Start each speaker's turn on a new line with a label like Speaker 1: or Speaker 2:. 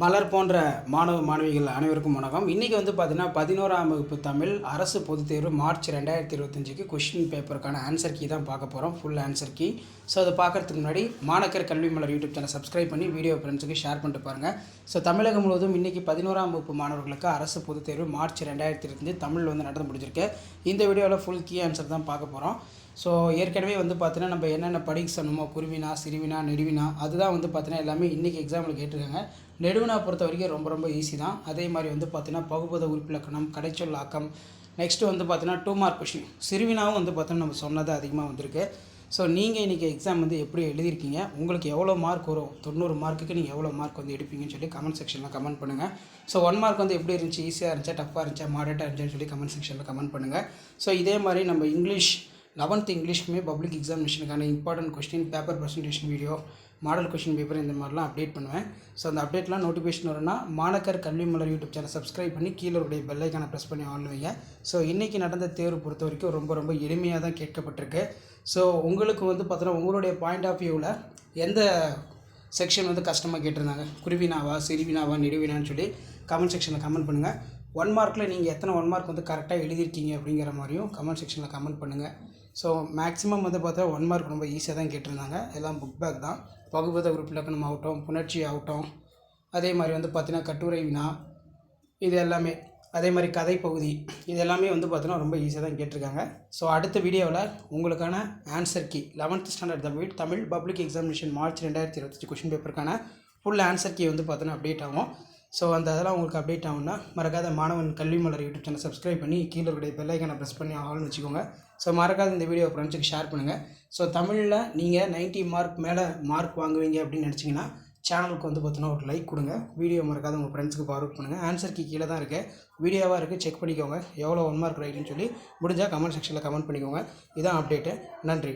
Speaker 1: மலர் போன்ற மாணவ மாணவிகள் அனைவருக்கும் வணக்கம். இன்றைக்கி வந்து பார்த்தீங்கன்னா பதினோராம் வகுப்பு தமிழ் அரசு பொதுத் தேர்வு மார்ச் ரெண்டாயிரத்தி இருபத்தஞ்சிக்கு கொஷின் பேப்பருக்கான ஆன்சர் கீ தான் பார்க்க போகிறோம் ஃபுல் ஆன்சர் கீ ஸோ அதை பார்க்குறதுக்கு முன்னாடி Manakkar Kalvi Malar YouTube channel subscribe பண்ணி வீடியோ ஃப்ரெண்ட்ஸுக்கு ஷேர் பண்ணிட்டு பாருங்கள் ஸோ தமிழகம் முழுவதும் இன்றைக்கி பதினோராம் வகுப்பு மாணவர்களுக்கு அரசு பொதுத் தேர்வு மார்ச் ரெண்டாயிரத்தி இருபத்தஞ்சு தமிழ் வந்து நடந்து முடிஞ்சிருக்கு. இந்த வீடியோவில் ஃபுல் கீ ஆன்சர் தான் பார்க்க போகிறோம் ஸோ ஏற்கனவே வந்து பார்த்தீங்கன்னா நம்ம என்னென்ன படிக்க சொன்னோமோ குருவினா சிறுவினா நெடுவினா அதுதான் வந்து பார்த்தீங்கன்னா எல்லாமே இன்றைக்கி எக்ஸாமில் கேட்டிருக்காங்க. நெடுவினா பொறுத்த வரைக்கும் ரொம்ப ரொம்ப ஈஸி தான். அதே மாதிரி வந்து பார்த்தீங்கன்னா பகுபத உறுப்பிலக்கணம் கடைச்சொல் ஆக்கம் நெக்ஸ்ட்டு வந்து பார்த்தீங்கன்னா டூ மார்க் கொஷின் சிறுவினாவும் வந்து பார்த்தோன்னா நம்ம சொன்னது அதிகமாக வந்திருக்கு. ஸோ நீங்கள் இன்றைக்கி எக்ஸாம் வந்து எப்படி எழுதியிருக்கீங்க? உங்களுக்கு எவ்வளோ மார்க் வரும்? தொண்ணூறு மார்க்குக்கு நீங்கள் எவ்வளோ மார்க் வந்து எடுப்பீங்கன்னு சொல்லி கமெண்ட் செக்ஷனில் கமெண்ட் பண்ணுங்கள் ஸோ ஒன் மார்க் வந்து எப்படி இருந்துச்சு? ஈஸியாக இருந்துச்சா? டஃப்பாக இருந்துச்சா? மாடரேட்டாக இருந்துச்சுன்னு சொல்லி கமெண்ட் செக்ஷனில் கமெண்ட் பண்ணுங்கள் ஸோ இதே மாதிரி நம்ம இங்கிலீஷ் லெவன்த் இங்கிலீஷ்க்குமே public எக்ஸாமினேஷனுக்கான important question paper presentation video model question paper இந்த மாதிரிலாம் அப்டேட் பண்ணுவேன். ஸோ அந்த அப்டேட்லாம் நோட்டிஃபிகேஷன் வரும்னா மாணக்கர் Kalvi Malar YouTube channel subscribe பண்ணி கீழே உடைய பெல்லைக்கான ப்ரெஸ் பண்ணி ஆன் வைங்க. ஸோ இன்றைக்கி நடந்த தேர்வு பொறுத்த வரைக்கும் ரொம்ப ரொம்ப எளிமையாக தான் கேட்கப்பட்டிருக்கு. ஸோ உங்களுக்கு வந்து பார்த்தோன்னா உங்களுடைய பாயிண்ட் ஆஃப் வியூவில் எந்த செக்ஷன் வந்து கஷ்டமாக கேட்டிருந்தாங்க? குருவினாவா சிறுவினாவா நெடுவினான்னு சொல்லி கமெண்ட் செக்ஷனில் கமெண்ட் பண்ணுங்கள் ஒன் மார்க்கில் நீங்கள் எத்தனை ஒன் மார்க் வந்து கரெக்டாக எழுதியிருக்கீங்க அப்படிங்கிற மாதிரியும் கமெண்ட் செக்ஷனில் கமெண்ட் பண்ணுங்கள் ஸோ மேக்ஸிமம் வந்து பார்த்தா ஒன் மார்க் ரொம்ப ஈஸியாக தான் கேட்டிருந்தாங்க. எல்லாம் புக் பேக் தான். பகுபத உறுப்பிலக்கணம் ஆகட்டும் புணர்ச்சி ஆகட்டும். அதே மாதிரி வந்து பார்த்தீங்கன்னா கட்டுரை வினா இது எல்லாமே. அதே மாதிரி கதை பகுதி இது எல்லாமே வந்து பார்த்தீங்கன்னா ரொம்ப ஈஸியாக தான் கேட்டிருக்காங்க. ஸோ அடுத்த வீடியோவில் உங்களுக்கான answer key eleventh standard Tamil Tamil public examination March ரெண்டாயிரத்தி இருபத்தஞ்சி கொஷின் பேப்பருக்கான ஃபுல் ஆன்சர் கீ வந்து பார்த்தீங்கன்னா அப்டேட் ஆகும். ஸோ அந்த அதெல்லாம் உங்களுக்கு அப்டேட் ஆகும்னா மறக்காத மாணவன் கல்வி மலர் யூடியூப் சேனல் சப்ஸ்கிரைப் பண்ணி கீழே இருக்கிற பெல்லைக்கான ப்ரெஸ் பண்ணி ஆல்னு வச்சுக்கோங்க. ஸோ மறக்காத இந்த வீடியோ ஃப்ரெண்ட்ஸுக்கு ஷேர் பண்ணுங்கள் ஸோ தமிழில் நீங்கள் 90 மார்க் மேலே மார்க் வாங்குவீங்க அப்படின்னு நினச்சிங்கன்னா சேனலுக்கு வந்து பார்த்தீங்கன்னா ஒரு லைக் கொடுங்க. வீடியோ மறக்காத உங்கள் ஃப்ரெண்ட்ஸுக்கு ஃபார்வர்ட் பண்ணுங்கள் ஆன்சருக்கு கீழே தான் இருக்குது வீடியோவாக இருக்குது செக் பண்ணிக்கோங்க. எவ்வளோ ஒன் மார்க் ரைட்டுன்னு சொல்லி முடிஞ்சால் கமெண்ட் செக்ஷனில் கமெண்ட் பண்ணிக்கோங்க. இதான் அப்டேட்டு நன்றி.